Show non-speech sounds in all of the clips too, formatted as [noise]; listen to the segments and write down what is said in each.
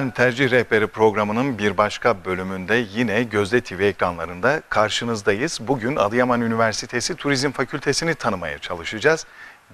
Efendim Tercih Rehberi programının bir başka bölümünde yine Gözde TV ekranlarında karşınızdayız. Bugün Adıyaman Üniversitesi Turizm Fakültesini tanımaya çalışacağız.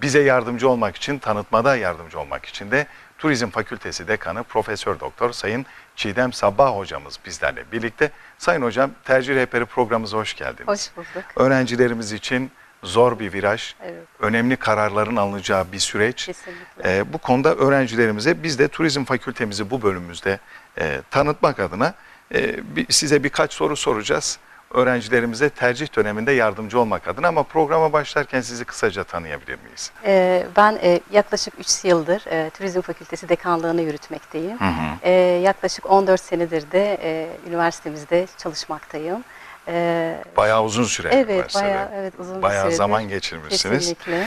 Bize yardımcı olmak için, tanıtmada yardımcı olmak için de Turizm Fakültesi Dekanı Profesör Doktor Sayın Çiğdem Sabbah hocamız bizlerle birlikte. Sayın hocam Tercih Rehberi programımıza hoş geldiniz. Hoş bulduk. Öğrencilerimiz için zor bir viraj, Evet. önemli kararların alınacağı bir süreç. Kesinlikle. Ee, bu konuda öğrencilerimize biz de turizm fakültemizi bu bölümümüzde e, tanıtmak adına e, bir- size birkaç soru soracağız. Öğrencilerimize tercih döneminde yardımcı olmak adına ama programa başlarken sizi kısaca tanıyabilir miyiz? Ee, ben e, yaklaşık 3 yıldır e, Turizm Fakültesi dekanlığını yürütmekteyim. Hı hı. Ee, yaklaşık 14 senedir de e, üniversitemizde çalışmaktayım. Ee, Bayağı uzun süre evet, bayağı evet uzun bir Bayağı süredir. zaman geçirmişsiniz. Kesinlikle.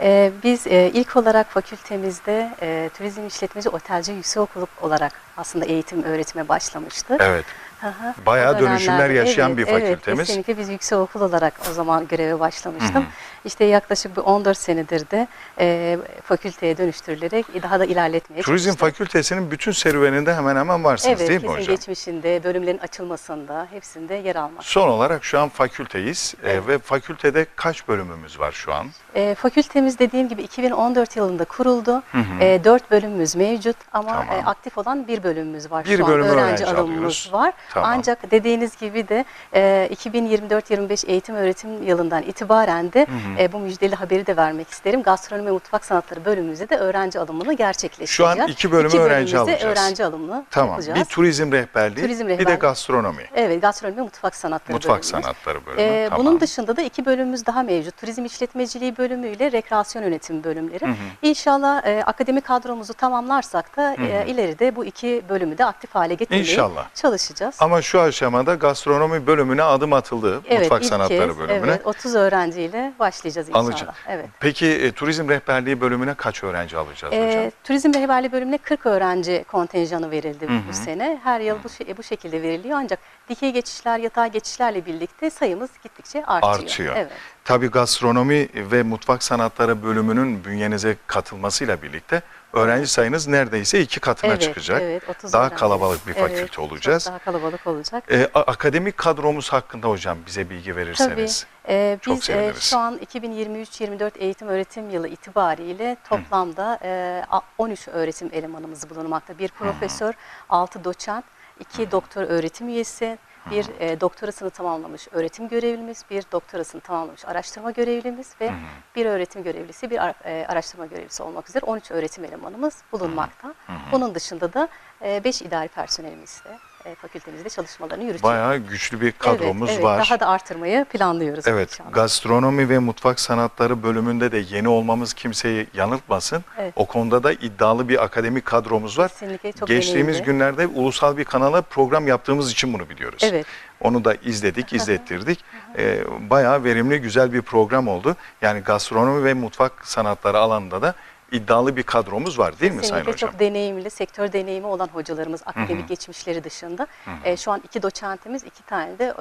Ee, biz e, ilk olarak fakültemizde e, turizm işletmeci otelci yüksekokulu olarak aslında eğitim öğretime başlamıştık. Evet. Hı. Bayağı dönüşümler yaşayan evet, bir fakültemiz. Evet, kesinlikle biz yüksekokul olarak o zaman göreve başlamıştım. Hı hı. İşte yaklaşık bir 14 senedir de e, fakülteye dönüştürülerek daha da ilerletmeye Turizm çalıştık. fakültesinin bütün serüveninde hemen hemen varsınız Evet, değil mi hocam? geçmişinde, bölümlerin açılmasında hepsinde yer almak. Son olarak şu an fakülteyiz Ee, Evet. ve fakültede kaç bölümümüz var şu an? E, fakültemiz dediğim gibi 2014 yılında kuruldu. Hı hı. E, 4 bölümümüz mevcut ama Tamam. e, aktif olan bir bölümümüz var. Bir Şu an öğrenci öğrenci alımımız alıyoruz. var. Tamam. Ancak dediğiniz gibi de e, 2024-25 eğitim öğretim yılından itibaren de Hı hı. e, bu müjdeli haberi de vermek isterim. Gastronomi ve mutfak sanatları bölümümüzde de öğrenci alımını gerçekleştireceğiz. Şu an iki bölümü öğrenci bölümümüzde alacağız. öğrenci alımını Tamam. yapacağız. Bir turizm rehberliği, Turizm bir de rehberliği. gastronomi. Evet, gastronomi ve mutfak sanatları Mutfak bölümümüz. sanatları bölümü. Ee, tamam. Bunun dışında da iki bölümümüz daha mevcut. Turizm işletmeciliği bölümüyle rekreasyon yönetimi bölümleri. Hı hı. İnşallah e, akademik kadromuzu tamamlarsak da e, hı. ileride bu iki bölümü de aktif hale getirmeye İnşallah. çalışacağız. Ama şu aşamada gastronomi bölümüne adım atıldı. evet, mutfak ilk sanatları kez, bölümüne. Evet, 30 öğrenciyle başlayacağız inşallah. Alacak. Evet. Peki e, turizm rehberliği bölümüne kaç öğrenci alacağız Ee, hocam? turizm rehberliği bölümüne 40 öğrenci kontenjanı verildi Hı hı. bu sene. Her yıl bu, şey- bu şekilde veriliyor ancak dikey geçişler, yatay geçişlerle birlikte sayımız gittikçe artıyor. Artıyor. Evet. Tabii gastronomi ve mutfak sanatları bölümünün bünyenize katılmasıyla birlikte öğrenci sayınız neredeyse iki katına evet, çıkacak. Evet, 30 Daha öğrenci. kalabalık bir fakülte olacağız. daha kalabalık olacak. E, akademik kadromuz hakkında hocam bize bilgi Tabii. verirseniz. e, çok biz e, şu an 2023-24 eğitim öğretim yılı itibariyle toplamda e, a- 13 öğretim elemanımız bulunmakta. Bir profesör, 6 doçent, 2 doktor öğretim üyesi, bir e, doktorasını tamamlamış öğretim görevlimiz, bir doktorasını tamamlamış araştırma görevlimiz ve bir öğretim görevlisi, bir e, araştırma görevlisi olmak üzere 13 öğretim elemanımız bulunmakta. Bunun dışında da 5 idari personelimiz de e, fakültemizde çalışmalarını yürütüyor. Bayağı güçlü bir kadromuz evet, evet, var. Daha da artırmayı planlıyoruz. Evet, inşallah. gastronomi ve mutfak sanatları bölümünde de yeni olmamız kimseyi yanıltmasın. Evet. O konuda da iddialı bir akademik kadromuz var. Kesinlikle çok Geçtiğimiz deneyimli. günlerde ulusal bir kanala program yaptığımız için bunu biliyoruz. Evet. Onu da izledik, izlettirdik. Ee, bayağı verimli, güzel bir program oldu. Yani gastronomi ve mutfak sanatları alanında da iddialı bir kadromuz var değil mi Sayın Kesinlikle Hocam? çok deneyimli, sektör deneyimi olan hocalarımız akademik geçmişleri dışında. e, şu an iki doçentimiz, iki tane de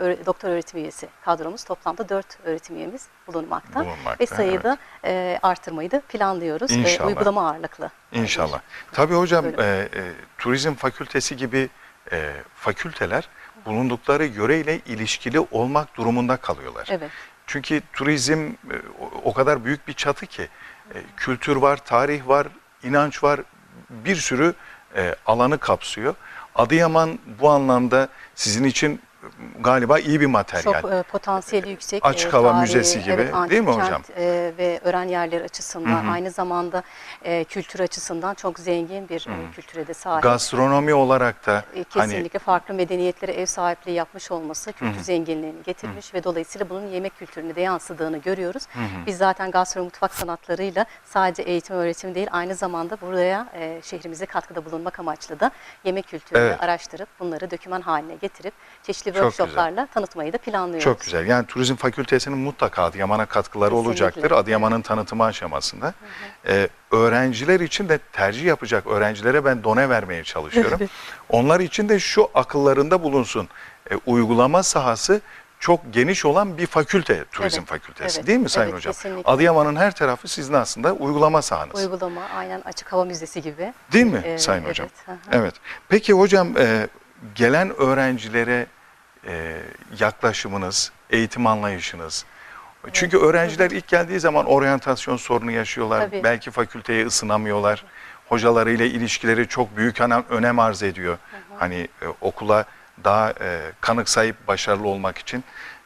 e, doktor öğretim üyesi kadromuz. Toplamda dört öğretim üyemiz bulunmakta. Bulunmakta, Ve sayıda e, artırmayı da planlıyoruz. E, İnşallah. uygulama ağırlıklı. İnşallah. Tabii hocam Bölüm. e, e, turizm fakültesi gibi e, fakülteler bulundukları yöreyle ilişkili olmak durumunda kalıyorlar. Evet. Çünkü turizm e, o kadar büyük bir çatı ki e, kültür var, tarih var, inanç var, bir sürü e, alanı kapsıyor. Adıyaman bu anlamda sizin için galiba iyi bir materyal. Çok e, potansiyeli yüksek. Açık e, hava tarihi, müzesi gibi, evet, antik değil mi kent, hocam? e, ve öğren yerleri açısından Hı hı. aynı zamanda e, kültür açısından çok zengin bir e, kültüre de sahip. Gastronomi olarak da E, hani Kesinlikle farklı medeniyetlere ev sahipliği yapmış olması kültür zenginliğini getirmiş ve dolayısıyla bunun yemek kültürüne de yansıdığını görüyoruz. Biz zaten gastronomi mutfak sanatlarıyla sadece eğitim öğretim değil aynı zamanda buraya e, şehrimize katkıda bulunmak amaçlı da yemek kültürünü Evet. araştırıp bunları doküman haline getirip çeşitli workshoplarla tanıtmayı da planlıyoruz. Çok güzel. Yani turizm fakültesinin mutlaka Adıyaman'a katkıları Kesinlikle. olacaktır. Adıyaman'ın tanıtımı aşamasında. Ee, öğrenciler için de tercih yapacak öğrencilere ben done vermeye çalışıyorum. [laughs] Onlar için de şu akıllarında bulunsun. Ee, uygulama sahası çok geniş olan bir fakülte, turizm Evet, fakültesi evet, değil mi Sayın evet, Hocam? kesinlikle. Adıyaman'ın her tarafı sizin aslında uygulama sahanız. Uygulama aynen açık hava müzesi gibi. Değil mi Ee, Sayın Hocam? Evet. hı hı. Evet. Peki hocam e, gelen öğrencilere e, yaklaşımınız, eğitim anlayışınız. Çünkü öğrenciler ilk geldiği zaman oryantasyon sorunu yaşıyorlar. Tabii. Belki fakülteye ısınamıyorlar. Hocalarıyla ilişkileri çok büyük önem, arz ediyor. Hani e, okula daha e, kanıksayıp başarılı olmak için.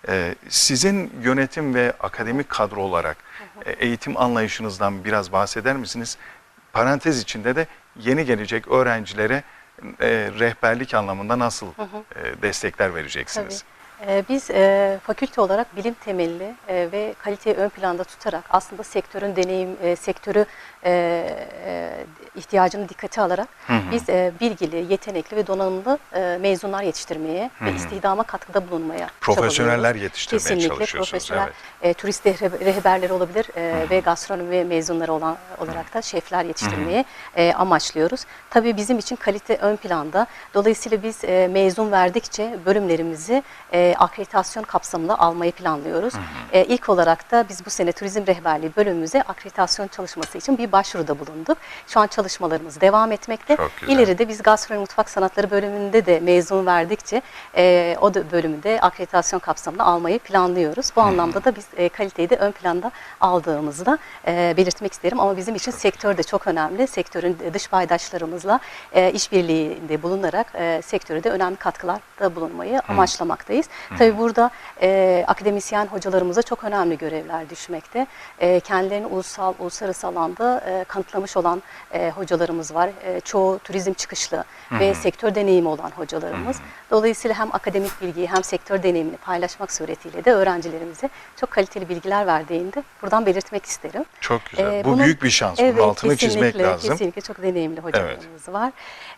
E, sizin yönetim ve akademik kadro olarak e, eğitim anlayışınızdan biraz bahseder misiniz? Parantez içinde de yeni gelecek öğrencilere e, rehberlik anlamında nasıl e, destekler vereceksiniz? Tabii. Ee, Biz e, fakülte olarak bilim temelli e, ve kaliteyi ön planda tutarak aslında sektörün deneyim, e, sektörü e, e, ihtiyacını dikkate alarak Hı hı. biz e, bilgili, yetenekli ve donanımlı e, mezunlar yetiştirmeye ve istihdama katkıda bulunmaya Profesyoneller yetiştirmeye Kesinlikle çalışıyorsunuz, profesyonel evet. e, turist rehber- rehberleri olabilir e, ve gastronomi mezunları olan olarak da şefler yetiştirmeyi e, amaçlıyoruz. Tabii bizim için kalite ön planda. Dolayısıyla biz e, mezun verdikçe bölümlerimizi e, akreditasyon kapsamında almayı planlıyoruz. E, ilk olarak da biz bu sene turizm rehberliği bölümümüze akreditasyon çalışması için bir başvuruda bulunduk. Şu an çalışmalarımız devam etmekte. Çok. İleride biz gastronomi mutfak sanatları bölümünde de mezun verdikçe e, o da bölümü de akreditasyon kapsamında almayı planlıyoruz. Bu anlamda da biz e, kaliteyi de ön planda aldığımızı da e, belirtmek isterim. Ama bizim için sektör de çok önemli. Sektörün dış paydaşlarımızla e, işbirliğinde bulunarak e, sektöre de önemli katkılarda bulunmayı amaçlamaktayız. Tabii burada e, akademisyen hocalarımıza çok önemli görevler düşmekte. E, kendilerini ulusal, uluslararası alanda e, kanıtlamış olan e, hocalarımız var. E, çoğu turizm çıkışlı ve sektör deneyimi olan hocalarımız. Dolayısıyla hem akademik bilgiyi hem sektör deneyimini paylaşmak suretiyle de öğrencilerimize çok kaliteli bilgiler verdiğini de buradan belirtmek isterim. Çok güzel. Ee, Bu bunun- büyük bir şans. Bunun Evet, altını çizmek lazım. Kesinlikle çok deneyimli hocalarımız var.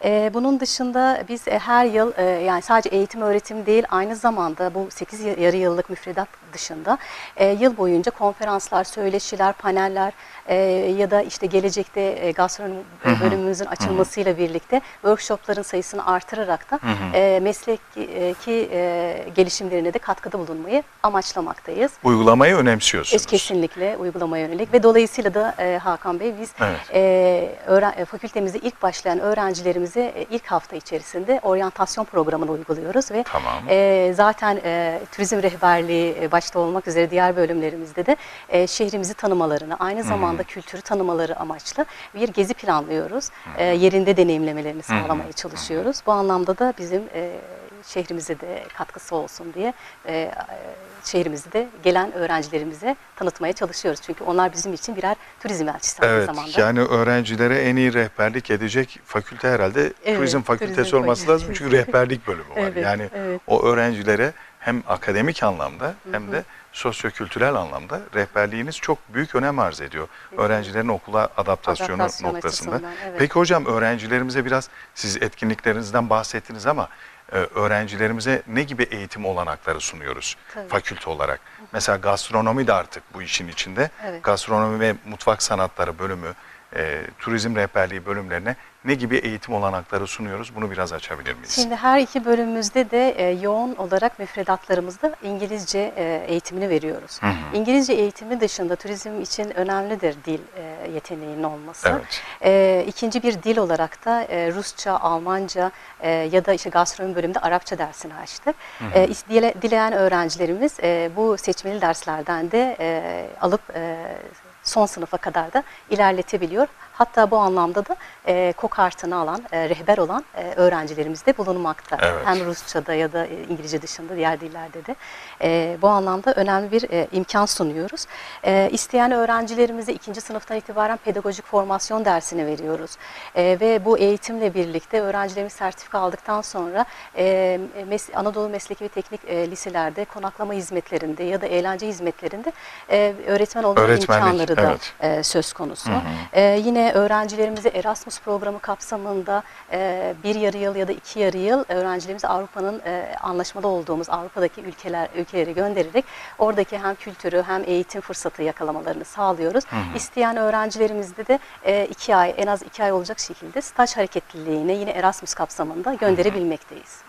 Ee, bunun dışında biz e, her yıl e, yani sadece eğitim öğretim değil aynı zamanda bu 8 yarı yıllık müfredat dışında e, yıl boyunca konferanslar, söyleşiler, paneller e, ya da işte gelecekte e, gastronomi bölümümüzün açılmasıyla birlikte workshopların sayısını artırarak da e, mesleki e, gelişimlerine de katkıda bulunmayı amaçlamaktayız. Uygulamayı önemsiyorsunuz. Kesinlikle uygulamaya yönelik ve dolayısıyla da e, Hakan Bey biz Evet. e, öğren, e, fakültemizde ilk başlayan öğrencilerimize e, ilk hafta içerisinde oryantasyon programını uyguluyoruz ve Tamam. e, zaten e, turizm rehberliği e, başta olmak üzere diğer bölümlerimizde de e, şehrimizi tanımalarını aynı zamanda kültürü tanımaları amaçlı bir gezi planlıyoruz. E, yerinde deneyimlemelerini sağlamaya çalışıyoruz. Bu anlamda da bizim e, şehrimize de katkısı olsun diye e, e, şehrimizi de gelen öğrencilerimize tanıtmaya çalışıyoruz. Çünkü onlar bizim için birer turizm elçisi aynı Evet, zamanda. yani öğrencilere en iyi rehberlik edecek fakülte herhalde Evet, turizm fakültesi turizm olması lazım çünkü rehberlik bölümü var. Evet, yani evet. o öğrencilere hem akademik anlamda hem de sosyokültürel anlamda rehberliğiniz çok büyük önem arz ediyor. Öğrencilerin okula adaptasyonu Adaptasyon noktasında. evet. Peki hocam öğrencilerimize biraz siz etkinliklerinizden bahsettiniz ama e, öğrencilerimize ne gibi eğitim olanakları sunuyoruz Tabii. fakülte olarak? Mesela gastronomi de artık bu işin içinde. Evet. Gastronomi ve mutfak sanatları bölümü, e, turizm rehberliği bölümlerine ne gibi eğitim olanakları sunuyoruz? Bunu biraz açabilir miyiz? Şimdi her iki bölümümüzde de e, yoğun olarak müfredatlarımızda İngilizce e, eğitimini veriyoruz. Hı hı. İngilizce eğitimi dışında turizm için önemlidir dil e, yeteneğinin olması. Evet. E, ikinci bir dil olarak da e, Rusça, Almanca e, ya da işte gastronomi bölümünde Arapça dersini açtık. E, is- dile- dileyen öğrencilerimiz e, bu seçmeli derslerden de e, alıp e, son sınıfa kadar da ilerletebiliyor. Hatta bu anlamda da e, kokartını alan, e, rehber olan e, öğrencilerimiz de bulunmakta. Evet. Hem Rusça'da ya da e, İngilizce dışında diğer dillerde de. E, bu anlamda önemli bir e, imkan sunuyoruz. E, isteyen öğrencilerimize ikinci sınıftan itibaren pedagojik formasyon dersini veriyoruz. E, ve bu eğitimle birlikte öğrencilerimiz sertifika aldıktan sonra e, mes- Anadolu Mesleki ve Teknik e, liselerde konaklama hizmetlerinde ya da eğlence hizmetlerinde e, öğretmen olma imkanları da evet. e, söz konusu. Hı hı. E, yine yine öğrencilerimize Erasmus programı kapsamında e, bir yarı yıl ya da iki yarı yıl öğrencilerimizi Avrupa'nın e, anlaşmalı olduğumuz Avrupa'daki ülkeler ülkelere göndererek oradaki hem kültürü hem eğitim fırsatı yakalamalarını sağlıyoruz. İsteyen öğrencilerimizde de e, iki ay en az iki ay olacak şekilde staj hareketliliğine yine Erasmus kapsamında gönderebilmekteyiz.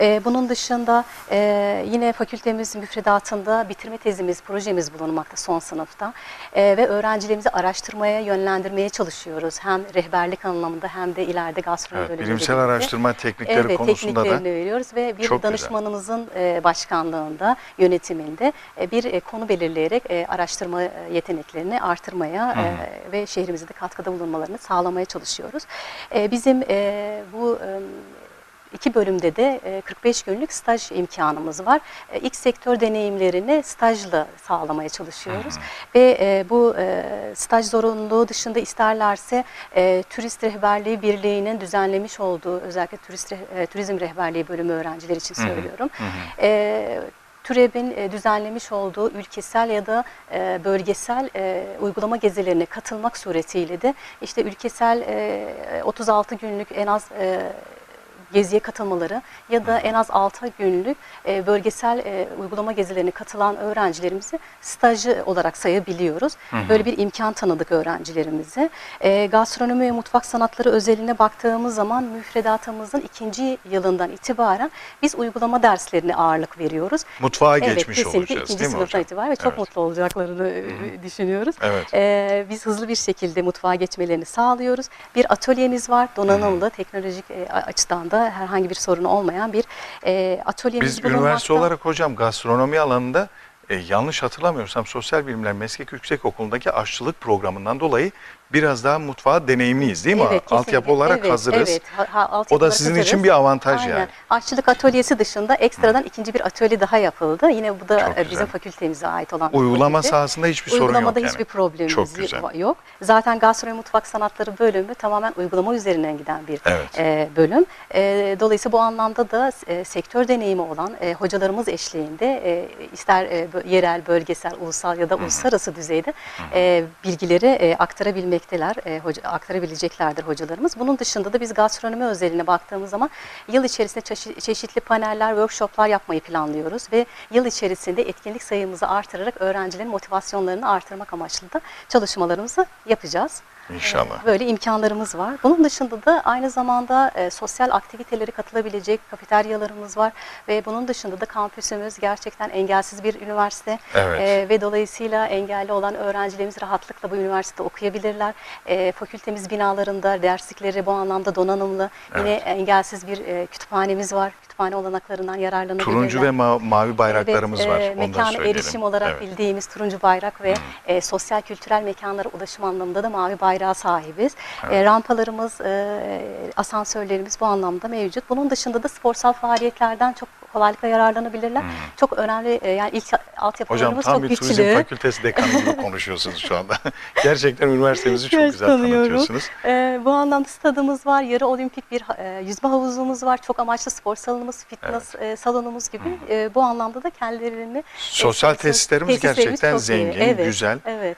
E, bunun dışında e, yine fakültemiz müfredatında bitirme tezimiz, projemiz bulunmakta son sınıfta E, ve öğrencilerimizi araştırmaya yönlendirmeye çalışıyoruz. Hem rehberlik anlamında hem de ileride gastronomi Evet, bilimsel birlikte. araştırma teknikleri evet, konusunda da veriyoruz ve bir çok güzel. danışmanımızın e, başkanlığında, yönetiminde e, bir e, konu belirleyerek e, araştırma yeteneklerini artırmaya e, ve şehrimize de katkıda bulunmalarını sağlamaya çalışıyoruz. Bizim bu İki bölümde de e, 45 günlük staj imkanımız var. E, İlk sektör deneyimlerini stajla sağlamaya çalışıyoruz. Ve e, bu e, staj zorunluluğu dışında isterlerse e, Turist Rehberliği Birliği'nin düzenlemiş olduğu özellikle turist e, turizm rehberliği bölümü öğrenciler için söylüyorum. E, TÜREB'in e, düzenlemiş olduğu ülkesel ya da e, bölgesel e, uygulama gezilerine katılmak suretiyle de işte ülkesel e, 36 günlük en az e, geziye katılmaları ya da en az 6 günlük e, bölgesel e, uygulama gezilerine katılan öğrencilerimizi stajı olarak sayabiliyoruz. Böyle bir imkan tanıdık öğrencilerimize. E, gastronomi ve mutfak sanatları özeline baktığımız zaman müfredatımızın ikinci yılından itibaren biz uygulama derslerine ağırlık veriyoruz. mutfağa Evet, geçmiş kesinlikle olacağız ikinci değil mi sınıftan hocam? itibaren ve çok Evet. mutlu olacaklarını e, düşünüyoruz. Evet. Ee, biz hızlı bir şekilde mutfağa geçmelerini sağlıyoruz. Bir atölyemiz var, donanımlı, teknolojik e, açıdan da herhangi bir sorun olmayan bir e, atölyemiz Biz bulunmakta. üniversite olarak hocam gastronomi alanında e, yanlış hatırlamıyorsam Sosyal Bilimler Meslek Yüksekokulu'ndaki aşçılık programından dolayı biraz daha mutfağa deneyimliyiz değil mi? Evet, kesinlikle. Altyapı olarak Evet, hazırız. Evet, ha- altyapı O da sizin hazırız. için bir avantaj Aynen. yani. Aşçılık atölyesi dışında ekstradan ikinci bir atölye daha yapıldı. Yine bu da Çok e, güzel. bizim fakültemize ait olan Uygulama fakülte. sahasında hiçbir sorun yok Uygulamada yani. hiçbir problemimiz Çok güzel. yok. Zaten gastronomi mutfak sanatları bölümü tamamen uygulama üzerinden giden bir Evet. e, bölüm. E, dolayısıyla bu anlamda da e, sektör deneyimi olan e, hocalarımız eşliğinde e, ister e, yerel, bölgesel, ulusal ya da uluslararası düzeyde e, bilgileri e, aktarabilmekteler, e, hoca, aktarabileceklerdir hocalarımız. Bunun dışında da biz gastronomi özeline baktığımız zaman yıl içerisinde çeşi- çeşitli paneller, workshoplar yapmayı planlıyoruz ve yıl içerisinde etkinlik sayımızı artırarak öğrencilerin motivasyonlarını artırmak amaçlı da çalışmalarımızı yapacağız. İnşallah. Böyle imkanlarımız var. Bunun dışında da aynı zamanda e, sosyal aktiviteleri katılabilecek kafeteryalarımız var ve bunun dışında da kampüsümüz gerçekten engelsiz bir üniversite Evet. E, ve dolayısıyla engelli olan öğrencilerimiz rahatlıkla bu üniversitede okuyabilirler. E, fakültemiz binalarında derslikleri bu anlamda donanımlı. Yine engelsiz bir e, kütüphanemiz var. Kütüphane olanaklarından yararlanabilirler. Turuncu ve ma- mavi bayraklarımız Evet, var. e, mekana erişim olarak Evet. bildiğimiz turuncu bayrak ve e, sosyal kültürel mekanlara ulaşım anlamında da mavi bayrağa sahibiz. E, rampalarımız, e, asansörlerimiz bu anlamda mevcut. Bunun dışında da sporsal faaliyetlerden çok kolaylıkla yararlanabilirler. Çok önemli e, yani ilk Hocam altyapılarımız tam çok bir güçlü. turizm fakültesi dekanı gibi [laughs] konuşuyorsunuz şu anda. [laughs] Gerçekten üniversitemizi çok Evet, güzel tanıtıyorsunuz. Ee, bu anlamda stadımız var, yarı olimpik bir e, yüzme havuzumuz var, çok amaçlı spor salonumuz, fitness e, salonumuz gibi. E, bu anlamda da kendilerini... e, Sosyal tesislerimiz gerçekten iyi. zengin, Evet, güzel. Evet,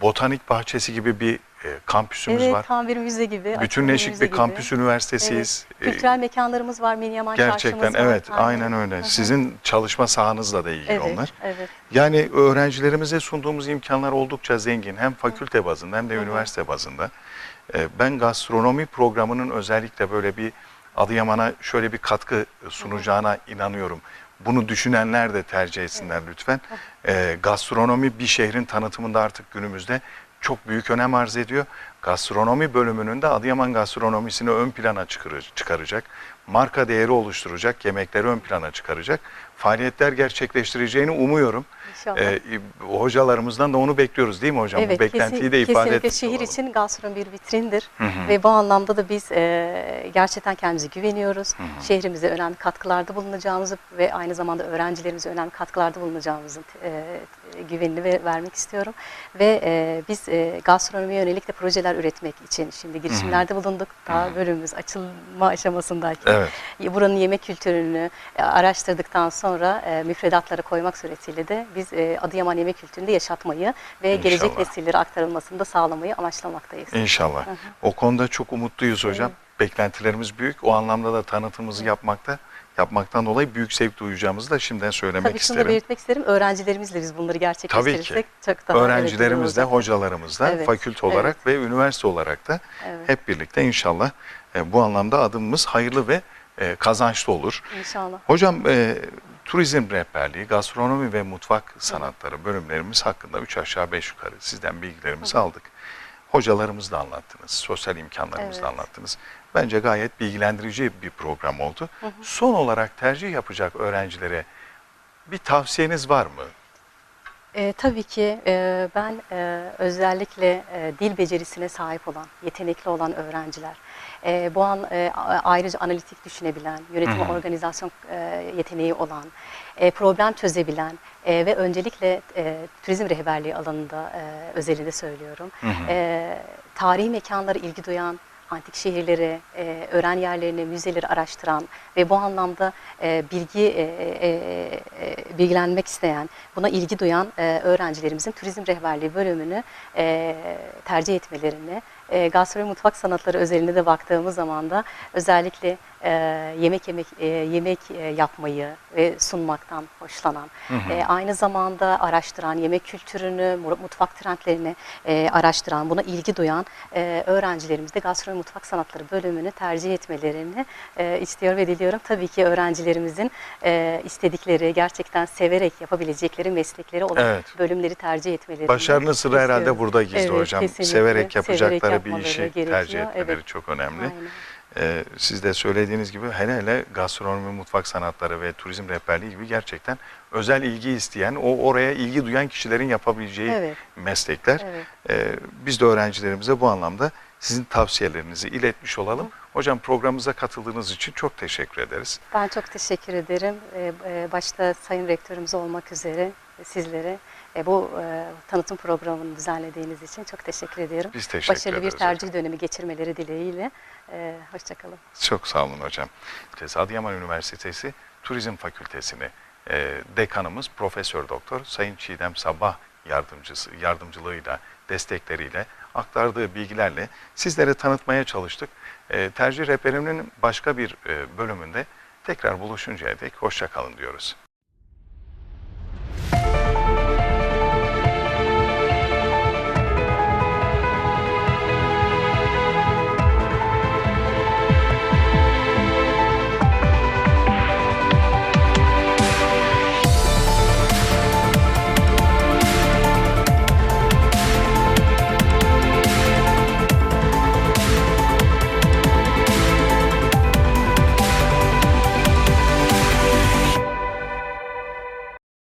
Botanik bahçesi gibi bir e, kampüsümüz evet var. tam bir müze gibi. Bütünleşik müze bir gibi. kampüs üniversitesiyiz. Evet. E, Kültürel mekanlarımız var, Minyaman Gerçekten Çarşımız var. evet aynen öyle. Hı hı. Sizin çalışma sahanızla da ilgili evet, onlar. Evet, Yani öğrencilerimize sunduğumuz imkanlar oldukça zengin. Hem fakülte bazında hem de Hı hı. üniversite bazında. Ee, Ben gastronomi programının özellikle böyle bir Adıyaman'a şöyle bir katkı sunacağına inanıyorum. Bunu düşünenler de tercih etsinler lütfen. Ee, gastronomi bir şehrin tanıtımında artık günümüzde çok büyük önem arz ediyor. Gastronomi bölümünün de Adıyaman gastronomisini ön plana çıkaracak. Marka değeri oluşturacak, yemekleri ön plana çıkaracak. Faaliyetler gerçekleştireceğini umuyorum. inşallah. Ee, hocalarımızdan da onu bekliyoruz değil mi hocam? Bu beklentiyi kesin- de ifade kesinlikle şehir olalım. için gastronomi bir vitrindir Hı hı. ve bu anlamda da biz e, gerçekten kendimize güveniyoruz. Şehrimize önemli katkılarda bulunacağımızı ve aynı zamanda öğrencilerimize önemli katkılarda bulunacağımızın e, güvenini ve vermek istiyorum. Ve e, biz e, gastronomiye yönelik de projeler üretmek için şimdi girişimlerde bulunduk. Daha bölümümüz açılma aşamasındayken. Evet. [laughs] Buranın yemek kültürünü e, araştırdıktan sonra e, müfredatlara koymak suretiyle de biz e, Adıyaman yemek kültürünü de yaşatmayı ve gelecek İnşallah. nesillere aktarılmasını da sağlamayı amaçlamaktayız. İnşallah. O konuda çok umutluyuz hocam. Beklentilerimiz büyük. O anlamda da tanıtımımızı yapmakta yapmaktan dolayı büyük zevk duyacağımızı da şimdiden söylemek Tabii şunu da isterim. belirtmek isterim. Öğrencilerimizle biz bunları gerçekleştirirsek çok daha Öğrencilerimizle, hocalarımızla, Evet, fakülte olarak ve üniversite olarak da Evet. hep birlikte inşallah e, bu anlamda adımımız hayırlı ve e, kazançlı olur. İnşallah. Hocam e, turizm rehberliği, gastronomi ve mutfak sanatları bölümlerimiz hakkında 3 aşağı 5 yukarı sizden bilgilerimizi aldık. Hocalarımız da anlattınız, sosyal imkanlarımızı da Evet. anlattınız. Bence gayet bilgilendirici bir program oldu. Son olarak tercih yapacak öğrencilere bir tavsiyeniz var mı? E, tabii ki e, ben e, özellikle e, dil becerisine sahip olan, yetenekli olan öğrenciler, e, bu an e, ayrıca analitik düşünebilen, yönetim ve organizasyon e, yeteneği olan, e, problem çözebilen e, ve öncelikle e, turizm rehberliği alanında e, özelinde söylüyorum. E, tarihi mekanlara ilgi duyan, antik şehirleri, e, öğren yerlerini, müzeleri araştıran ve bu anlamda e, bilgi e, e, e, bilgilenmek isteyen, buna ilgi duyan e, öğrencilerimizin turizm rehberliği bölümünü e, tercih etmelerini, gastronomi mutfak sanatları özelinde de baktığımız zaman da özellikle e, yemek yemek e, yemek e, yapmayı ve sunmaktan hoşlanan, e, aynı zamanda araştıran, yemek kültürünü, mu- mutfak trendlerini e, araştıran, buna ilgi duyan e, öğrencilerimiz de gastronomi mutfak sanatları bölümünü tercih etmelerini e, istiyor ve diliyorum. Tabii ki öğrencilerimizin e, istedikleri, gerçekten severek yapabilecekleri meslekleri olan Evet. bölümleri tercih etmelerini Başarının sırrı herhalde istiyoruz. burada gizli Evet, hocam. Severek yapacakları bir yapmaları işi gerekiyor. tercih etmeleri Evet. çok önemli. Aynen. Ee, siz de söylediğiniz gibi hele hele gastronomi, mutfak sanatları ve turizm rehberliği gibi gerçekten özel ilgi isteyen, o oraya ilgi duyan kişilerin yapabileceği Evet. meslekler. Evet. Ee, biz de öğrencilerimize bu anlamda sizin tavsiyelerinizi iletmiş olalım. Hocam programımıza katıldığınız için çok teşekkür ederiz. Ben çok teşekkür ederim. Ee, e, Başta Sayın Rektörümüz olmak üzere e, sizlere e, bu e, tanıtım programını düzenlediğiniz için çok teşekkür ediyorum. Biz teşekkür Başarılı bir ederiz tercih dönemi geçirmeleri dileğiyle. E, Hoşçakalın. Çok sağ olun hocam. Adıyaman Üniversitesi Turizm Fakültesini e, dekanımız Profesör Doktor Sayın Çiğdem Sabah yardımcısı yardımcılığıyla, destekleriyle aktardığı bilgilerle sizlere tanıtmaya çalıştık. E, tercih rehberinin başka bir e, bölümünde tekrar buluşuncaya dek hoşça kalın diyoruz.